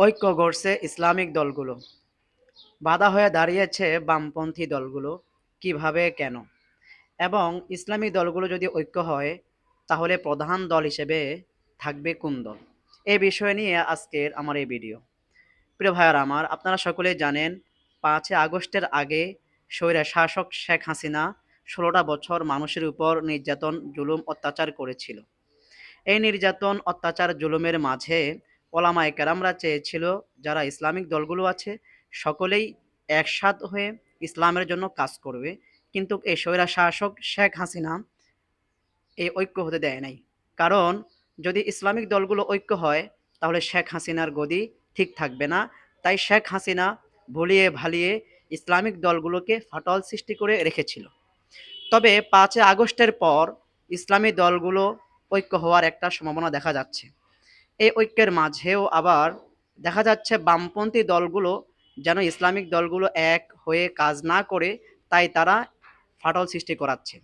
ঐক্য গড়ছে ইসলামিক দলগুলো। বাধা হয়ে দাঁড়িয়েছে বামপন্থী দলগুলো, কীভাবে, কেন? এবং ইসলামী দলগুলো যদি ঐক্য হয়, তাহলে প্রধান দল হিসেবে থাকবে কোন দল? এই বিষয় নিয়ে আজকের আমার এই ভিডিও। প্রিয় ভাইয়ার আমার, আপনারা সকলেই জানেন, পাঁচই আগস্টের আগে স্বৈরা শাসক শেখ হাসিনা ষোলোটা বছর মানুষের উপর নির্যাতন, জুলুম, অত্যাচার করেছিল। এই নির্যাতন, অত্যাচার, জুলুমের মাঝে ওলামায়ে কেরামরা চেয়েছিল, যারা ইসলামিক দলগুলো আছে, সকলেই একসাথ হয়ে ইসলামের জন্য কাজ করবে। কিন্তু এই স্বৈরা শাসক শেখ হাসিনা এই ঐক্য হতে দেয় নাই। কারণ, যদি ইসলামিক দলগুলো ঐক্য হয়, তাহলে শেখ হাসিনার গদি ঠিক থাকবে না। তাই শেখ হাসিনা ভুলিয়ে ভালিয়ে ইসলামিক দলগুলোকে ফাটল সৃষ্টি করে রেখেছিল। তবে পাঁচে আগস্টের পর ইসলামী দলগুলো ঐক্য হওয়ার একটা সম্ভাবনা দেখা যাচ্ছে। এই ঐক্যের মাঝেও আবার দেখা যাচ্ছে বামপন্থী দলগুলো যেন ইসলামিক দলগুলো এক হয়ে কাজ না করে তাই তারা ফাটল সৃষ্টি করাচ্ছে।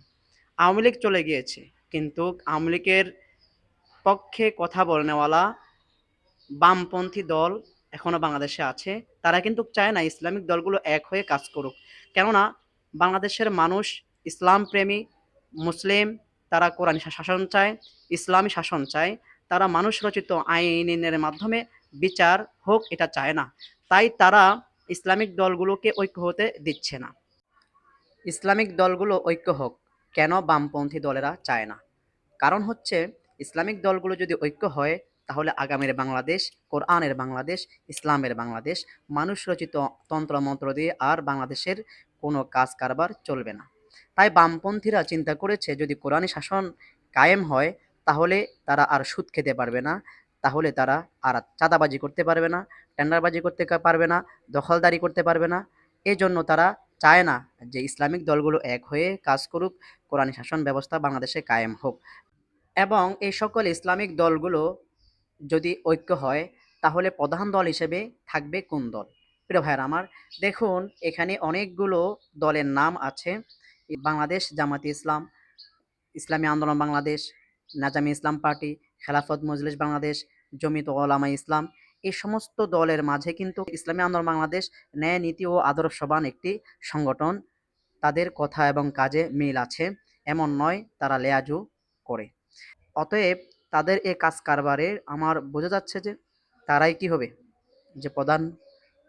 আওয়ামী লীগ চলে গিয়েছে, কিন্তু আওয়ামী লীগের পক্ষে কথা বলনেওয়ালা বামপন্থী দল এখনও বাংলাদেশে আছে। তারা কিন্তু চায় না ইসলামিক দলগুলো এক হয়ে কাজ করুক। কেননা বাংলাদেশের মানুষ ইসলাম প্রেমী, মুসলিম, তারা কোরআন শাসন চায়, ইসলামী শাসন চায়। তারা মানুষ রচিত আইনের মাধ্যমে বিচার হোক, এটা চায় না। তাই তারা ইসলামিক দলগুলোকে ঐক্য হতে দিচ্ছে না। ইসলামিক দলগুলো ঐক্য হোক, কেন বামপন্থী দলেরা চায় না? কারণ হচ্ছে, ইসলামিক দলগুলো যদি ঐক্য হয়, তাহলে আগামীর বাংলাদেশ, কোরআনের বাংলাদেশ, ইসলামের বাংলাদেশ, মানুষ রচিত তন্ত্রমন্ত্র দিয়ে আর বাংলাদেশের কোনো কাজ কারবার চলবে না। তাই বামপন্থীরা চিন্তা করেছে, যদি কোরআনী শাসন কায়েম হয় তাহলে তারা আর সুদ খেতে পারবে না। তাহলে তারা আর চাঁদাবাজি করতে পারবে না, টেন্ডারবাজি করতে পারবে না, দখলদারি করতে পারবে না। এই জন্য তারা চায় না যে ইসলামিক দলগুলো এক হয়ে কাজ করুক, কোরআনী শাসন ব্যবস্থা বাংলাদেশে কায়েম হোক। এবং এই সকল ইসলামিক দলগুলো যদি ঐক্য হয়, তাহলে প্রধান দল হিসেবে থাকবে কোন দল? প্রিয় ভাইয়ের আমার, দেখুন, এখানে অনেকগুলো দলের নাম আছে। বাংলাদেশ জামাতি ইসলাম, ইসলামী আন্দোলন বাংলাদেশ নাজামি ইসলাম পার্টি, খেলাফত মজলিস বাংলাদেশ জমিত ওলামা ইসলাম, এই সমস্ত দলের মাঝে কিন্তু ইসলামী আন্দোলন বাংলাদেশ ন্যায়, নীতি ও আদর্শবান একটি সংগঠন। তাদের কথা এবং কাজে মিল আছে, এমন নয় তারা লেয়াজু করে। অতএব তাদের এ কাজ কারবারে আমার বোঝা যাচ্ছে যে তারাই কি হবে? যে প্রধান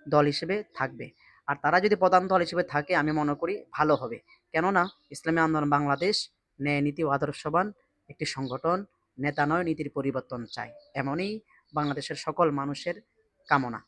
দল হিসেবে থাকবে। আর তারা যদি প্রধান দল হিসেবে থাকে, আমি মনে করি ভালো হবে। কেননা ইসলামী আন্দোলন বাংলাদেশ ন্যায়, নীতি ও আদর্শবান একটি সংগঠন নেতা নয় নীতির পরিবর্তন চায়। এমনই বাংলাদেশের সকল মানুষের কামনা।